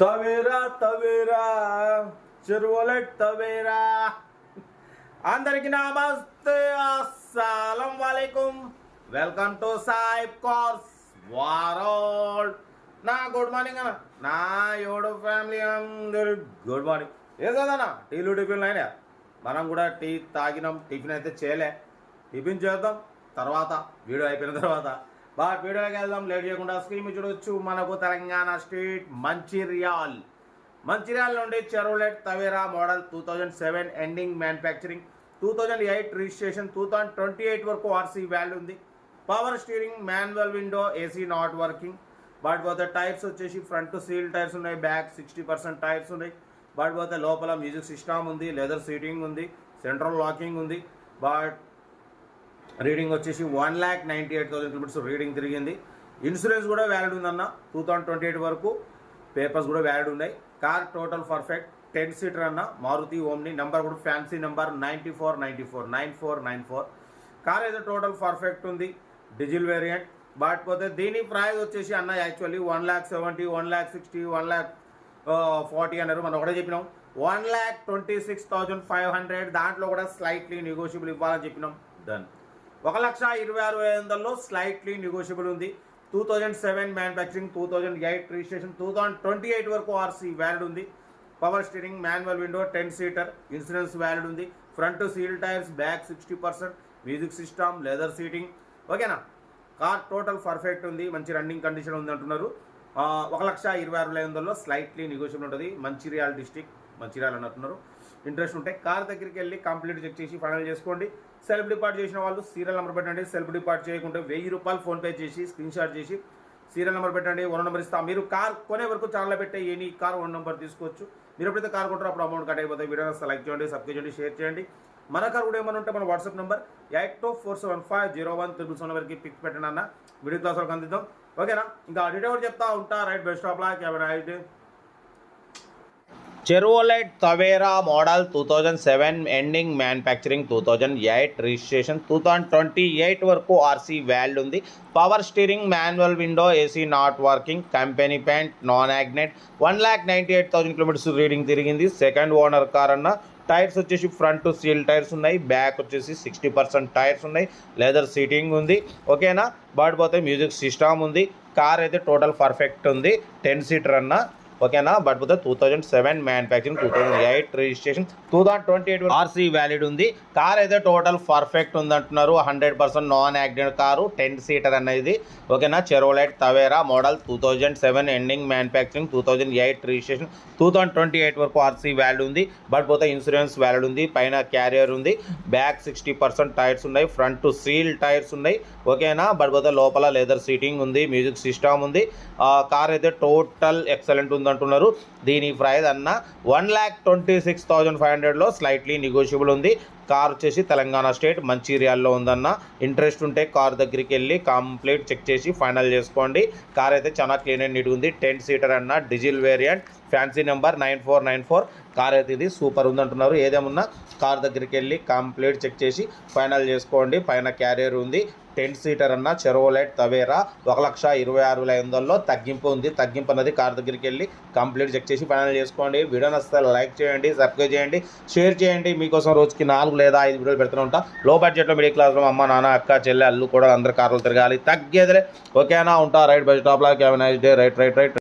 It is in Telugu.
Tavera Tavera చెరువులెట్ Tavera. అందరికి నమస్తే అస్సలం వాలేకుం. వెల్కమ్ టు సాయిబ్ కోర్స్ వారోల్. నా గుడ్ మార్నింగ్ అన్న. నా యోడు ఫ్యామిలీ అందరు గుడ్ మార్నింగ్. ఏ చదనా టీలు టిఫిన్లు అయినా మనం కూడా టీ తాగినాం టిఫిన్ అయితే చేయలే. టిఫిన్ చేద్దాం తర్వాత వీడియో అయిపోయిన తర్వాత. బాగా వీడియోకి వెళ్దాం. లేట్ చేయకుండా స్క్రీన్ చూడొచ్చు. మనకు తెలంగాణ స్టేట్ మంచిర్యాల్. మంచిర్యాల నుండి Chevrolet Tavera model two thousand seven ending manufacturing two thousand eight registration two thousand twenty eight వరకు ఆర్సీ వ్యాల్యూ ఉంది. Power steering manual window AC not working but పోతే టైర్స్ వచ్చేసి ఫ్రంట్ సీల్ టైర్స్ ఉన్నాయి బ్యాక్ సిక్స్టీ పర్సెంట్ టైర్స్ ఉన్నాయి. బట్ పోతే లోపల మ్యూజిక్ సిస్టమ్ ఉంది లెదర్ సీటింగ్ ఉంది సెంట్రల్ లాకింగ్ ఉంది. బట్ రీడింగ్ వచ్చేసి one lakh ninety eight thousand kilometres reading తిరిగింది. ఇన్సూరెన్స్ కూడా వ్యాలిడ్ ఉందన్న. టూ థౌసండ్ ట్వంటీ ఎయిట్ వరకు పేపర్స్ కూడా వ్యాలిడ్ ఉన్నాయి. Car total perfect. Ten seater అన్న. మారుతి ఓమ్ని. నెంబర్ కూడా fancy number. Ninety four ninety four. Nine four nine four. Car అయితే టోటల్ పర్ఫెక్ట్ ఉంది. Diesel variant. బట్ పోతే దీని ప్రైస్ వచ్చేసి అన్న actually one lakh seventy one lakh sixty one lakh forty అన్నారు. మనం ఒకటే చెప్పినాం. One lakh twenty six thousand five hundred. దాంట్లో కూడా స్లైట్లీ నెగోషియబుల్ ఇవ్వాలని చెప్పినాం. డన్ ఒక లక్ష ఇరవై ఆరు వేల వందల్లో స్లైట్లీ నెగోషియబుల్ ఉంది. Two thousand seven manufacturing two thousand eight registration two thousand twenty eight వరకు ఆర్సీ వ్యాలిడ్ ఉంది. Power steering manual window ten seater insurance valid ఉంది. Front seal tyres back sixty percent music system leather seating ఓకేనా కార్ టోటల్ పర్ఫెక్ట్ ఉంది. మంచి రన్నింగ్ కండిషన్ ఉంది అంటున్నారు. ఒక లక్ష ఇరవై ఆరు వేల వందల్లో స్లైట్లీ నెగోషియబుల్ ఉంటుంది. మంచిర్యాల డిస్టిక్ మంచిర్యాల అని అంటున్నారు. ఇంట్రెస్ట్ ఉంటే కార్ దగ్గరికి వెళ్ళి కంప్లీట్ చెక్ చేసి ఫైనల్ చేసుకోండి. సెల్ఫ్ డిపార్ట్ చేసిన వాళ్ళు సీరియల్ నెంబర్ పెట్టండి. సెల్ఫ్ డిపార్ట్ చేయకుంటే వెయ్యి రూపాయలు ఫోన్పే చేసి స్క్రీన్ షాట్ చేసి సీరియల్ నెంబర్ పెట్టండి. వన్ నెంబర్ ఇస్తా. మీరు కార్ కొనే వరకు ఛానల్ పెట్టే ఎనీ కార్ వన్ నెంబర్ తీసుకోవచ్చు. మీరు ఎప్పుడైతే కార్ కొంటారో అప్పుడు అమౌంట్ కట్ అయిపోతాయి. వీడియో లైక్ చేయండి సబ్స్క్రైబ్ చేయండి షేర్ చేయండి. మన కార్ కూడా ఏమైనా ఉంటే మన WhatsApp number eight two four seven five zero one triple seven వరకు పిక్ పెట్టండి అన్న. వీడియో క్లాస్ వరకు అందిద్దాం. ఓకేనా ఇంకా డీటెయిల్ కూడా చెప్తా ఉంటా. Right best of luck have right Chevrolet Tavera model two thousand seven ending manufacturing two thousand eight registration two thousand twenty eight వరకు ఆర్సీ వ్యాల్డ్ ఉంది. Power steering manual window AC not working company paint non accident one lakh ninety eight thousand kilometres reading తిరిగింది. సెకండ్ ఓనర్ కార్ అన్న. టైర్స్ వచ్చేసి ఫ్రంట్ సీల్ టైర్స్ ఉన్నాయి. బ్యాక్ వచ్చేసి సిక్స్టీ పర్సెంట్ టైర్స్ ఉన్నాయి. లెదర్ సీటింగ్ ఉంది. ఓకేనా బట్ పోతే మ్యూజిక్ సిస్టమ్ ఉంది. కార్ అయితే టోటల్ పర్ఫెక్ట్ ఉంది. టెన్ సీటర్ అన్న. ఓకేనా? బట్ పోతే two thousand seven manufacturing two thousand eight registration two thousand twenty eight RC valid ఉంది. కార్ అయితే టోటల్ పర్ఫెక్ట్ ఉంది అంటున్నారు hundred percent non accident car ten seater అనేది. ఓకేనా? Chevrolet Tavera model two thousand seven ending manufacturing two thousand eight registration two thousand twenty eight వరకు ఆర్సీ వ్యాలిడ్ ఉంది. బట్ పోతే ఇన్సూరెన్స్ వ్యాలిడ్ ఉంది. పైన క్యారియర్ ఉంది. బ్యాక్ సిక్స్టీ పర్సెంట్ టైర్స్ ఉన్నాయి. ఫ్రంట్ సీల్ టైర్స్ ఉన్నాయి. ఓకేనా? బట్ పోతే లోపల లెదర్ సీటింగ్ ఉంది. మ్యూజిక్ సిస్టమ్ ఉంది. ఆ, కార్ అయితే టోటల్ ఎక్సలెంట్ ఉంది అంటున్నారు దీని ప్రైస్ అన్న one lakh twenty six thousand five హండ్రెడ్లో స్లైట్లీ నెగోషియబుల్ ఉంది. కార్ వచ్చేసి తెలంగాణ స్టేట్ మంచిర్యాల్లో ఉందన్న. ఇంట్రెస్ట్ ఉంటే కార్ దగ్గరికి వెళ్ళి కంప్లీట్ చెక్ చేసి ఫైనల్ చేసుకోండి. కార్ అయితే చాలా క్లీన్ అండ్ నీట్ ఉంది. టెన్ సీటర్ అన్న diesel variant fancy number nine four nine four. Car అయితే ఇది సూపర్ ఉంది అంటున్నారు ఏదేమున్నా కార్ దగ్గరికి వెళ్ళి కంప్లీట్ చెక్ చేసి ఫైనల్ చేసుకోండి. పైన క్యారియర్ ఉంది. టెన్ సీటర్ అన్న చెరోలైట్ తవేరా. ఒక లక్ష ఇరవై ఆరు వేల ఐదు వందల్లో తగ్గింపు ఉంది. తగ్గింపు అన్నది కార్ దగ్గరికి వెళ్ళి కంప్లీట్ చెక్ చేసి ఫైనల్ చేసుకోండి. వీడియో నచ్చితే లైక్ చేయండి సబ్స్క్రైబ్ చేయండి షేర్ చేయండి. మీకోసం రోజుకి నాలుగు లేదా ఐదు వీడియోలు పెడుతూ ఉంటా. లో బడ్జెట్లో మిడిల్ క్లాస్లో అమ్మ నాన్న అక్క చెల్లె అల్లు కూడా అందరు కార్లు తిరగాలి. తగ్గేదిలే. ఓకేనా? ఉంటా. Right budget. టాప్లా cab nice day. Right right right.